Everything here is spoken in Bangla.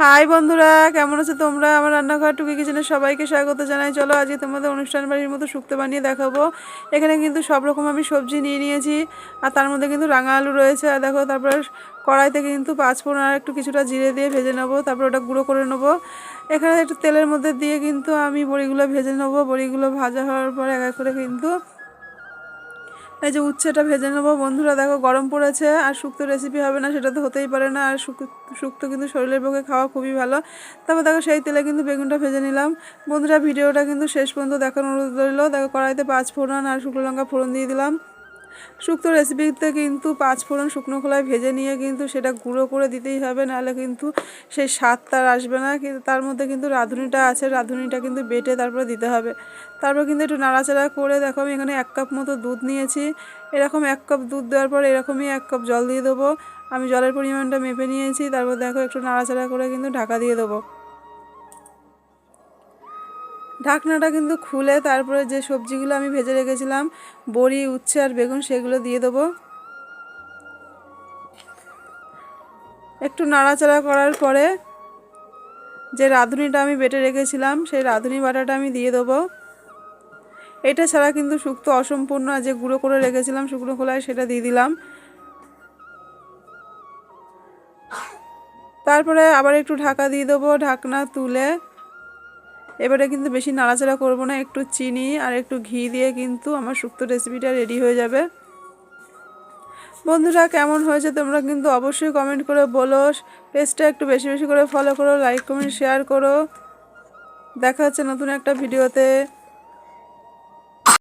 হাই বন্ধুরা, কেমন আছো তোমরা? আমার রান্নাঘর টুকি কিচেনে সবাইকে স্বাগত জানাই। চলো আজকে তোমাদের অনুষ্ঠান বাড়ির মতো শুক্তো বানিয়ে দেখাবো। এখানে কিন্তু সব রকম আমি সবজি নিয়ে নিয়েছি, আর তার মধ্যে কিন্তু রাঙা আলু রয়েছে। আর দেখো, তারপরে কড়াইতে কিন্তু পাঁচফোড়ন আর একটু কিছুটা জিরে দিয়ে ভেজে নেব, তারপর ওটা গুঁড়ো করে নেব। এখানে একটু তেলের মধ্যে দিয়ে কিন্তু আমি বড়িগুলো ভেজে নেব। বড়িগুলো ভাজা হওয়ার পরে এক এক করে কিন্তু এই যে উচ্ছেটা ভেজে নেব। বন্ধুরা, দেখো গরম পড়েছে, আর শুক্তো রেসিপি হবে না, সেটা তো হতেই পারে না। আর শুক্ত কিন্তু শরীরের পক্ষে খাওয়া খুবই ভালো। তারপর দেখো সেই তেলে কিন্তু বেগুনটা ভেজে নিলাম। বন্ধুরা, ভিডিওটা কিন্তু শেষ পর্যন্ত দেখানো অনুরোধ রইল। দেখো কড়াইতে পাঁচ ফোড়ন আর শুকনো লঙ্কা ফোড়ন দিয়ে দিলাম। শুক্তো রেসিপিতে কিন্তু পাঁচ ফোড়ন শুকনো খোলায় ভেজে নিয়ে কিন্তু সেটা গুঁড়ো করে দিতেই হবে, নাহলে কিন্তু সেই স্বাদ তার আসবে না। কিন্তু তার মধ্যে কিন্তু রাঁধুনিটা আছে, রাঁধুনিটা কিন্তু বেটে তারপরে দিতে হবে। তারপর কিন্তু একটু নাড়াচাড়া করে দেখো আমি এখানে এক কাপ মতো দুধ নিয়েছি। এরকম এক কাপ দুধ দেওয়ার পর এরকমই এক কাপ জল দিয়ে দেবো। আমি জলের পরিমাণটা মেপে নিয়েছি, তারপর দেখো একটু নাড়াচাড়া করে কিন্তু ঢাকা দিয়ে দেবো। ঢাকনাটা কিন্তু খুলে তারপরে যে সবজিগুলো আমি ভেজে রেখেছিলাম, বড়ি, উচ্ছে আর বেগুন সেগুলো দিয়ে দেবো। একটু নাড়াচাড়া করার পরে যে রাঁধুনিটা আমি বেটে রেখেছিলাম, সেই রাঁধুনি বাটাটা আমি দিয়ে দেবো। এটা ছাড়া কিন্তু শুক্তো অসম্পূর্ণ, যে গুঁড়ো করে রেখেছিলাম, শুকনো খোলায় সেটা দিয়ে দিলাম। তারপরে আবার একটু ঢাকা দিয়ে দেবো, ঢাকনা তুলে। এবারে কিন্তু বেশি নাড়াচাড়া করব না, একটু চিনি আর একটু ঘি দিয়ে কিন্তু আমার শুক্ত রেসিপিটা রেডি হয়ে যাবে। বন্ধুরা, কেমন হয়েছে তোমরা কিন্তু অবশ্যই কমেন্ট করে বলো। পেজটা একটু বেশি বেশি করে ফলো করো লাইক কমেন্ট শেয়ার করো। দেখা হচ্ছে নতুন একটা ভিডিওতে